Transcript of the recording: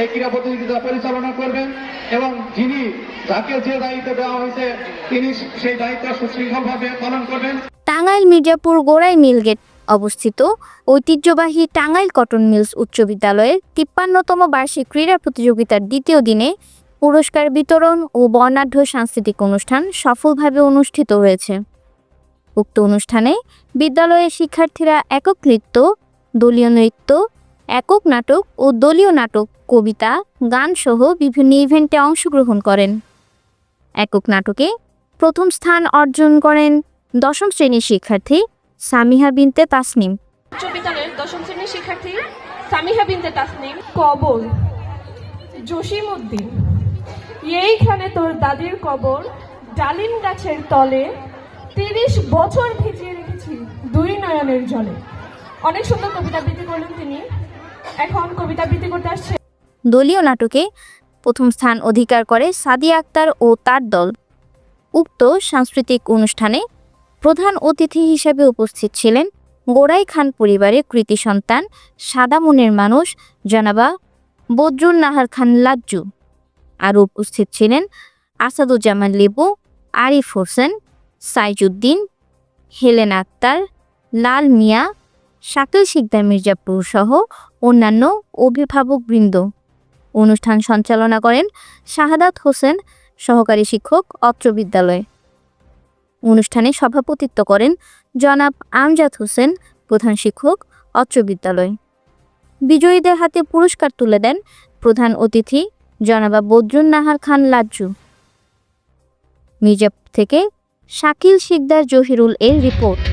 এই ক্রীড়া প্রতিযোগিতা পরিচালনা করবেন এবং যিনি যাকে যে দায়িত্ব দেওয়া হয়েছে, তিনি সেই দায়িত্ব সুশৃঙ্খলভাবে পালন করবেন। টাঙ্গাইল মির্জাপুর গোড়াই মিলগেট অবস্থিত ঐতিহ্যবাহী টাঙ্গাইল কটন মিলস উচ্চ বিদ্যালয়ের তিপ্পান্নতম বার্ষিক ক্রীড়া প্রতিযোগিতার দ্বিতীয় দিনে পুরস্কার বিতরণ ও বর্ণাঢ্য সাংস্কৃতিক অনুষ্ঠান সফলভাবে অনুষ্ঠিত হয়েছে। উক্ত অনুষ্ঠানে বিদ্যালয়ের শিক্ষার্থীরা একক নৃত্য দলীয় নৃত্য একক নাটক ও দলীয় নাটক, কবিতা গান সহ বিভিন্ন ইভেন্টে অংশগ্রহণ করেন। একক নাটকে প্রথম স্থান অর্জন করেন দশম শ্রেণির শিক্ষার্থী সামিহা বিনতে তাসনিম। উচ্চ বিদ্যালয়ের দশম শ্রেণির শিক্ষার্থী সামিহা বিনতে তাসনিম। কবর, জসিম উদ্দিন। এইখানে তোর দাদির কবর, ডালিম গাছের তলে তিরিশ বছর ভিজিয়ে রেখেছি দুই নয়নের জলে। অনেক সুন্দর কবিতা করলেন তিনি। এখন কবিতা আবৃত্তি করতে আসছে। দলীয় নাটকে প্রথম স্থান অধিকার করে সাদিয়া আক্তার ও তার দল। উক্ত সাংস্কৃতিক অনুষ্ঠানে প্রধান অতিথি হিসেবে উপস্থিত ছিলেন গোড়াই খান পরিবারের কৃতি সন্তান, সাদা মনের মানুষ, জনাবা বদরুল নাহার খান লাজ্জু। আরও উপস্থিত ছিলেন আসাদুজ্জামান লেবু আরিফ হোসেন, সাইজুদ্দিন, হেলেন আক্তার, লাল মিয়া শাকিল শিকদার মির্জাপুর সহ অন্যান্য অভিভাবকবৃন্দ অনুষ্ঠান সঞ্চালনা করেন শাহাদাত হোসেন, সহকারী শিক্ষক, অত্র বিদ্যালয়। অনুষ্ঠানে সভাপতিত্ব করেন জনাব আমজাদ হোসেন, প্রধান শিক্ষক, অত্র বিদ্যালয়। বিজয়ীদের হাতে পুরস্কার তুলে দেন প্রধান অতিথি জনাবা বদরুন নাহার খান লাজ্জু। মির্জাপুর থেকে শাকিল শিকদার জহিরুল এর রিপোর্ট।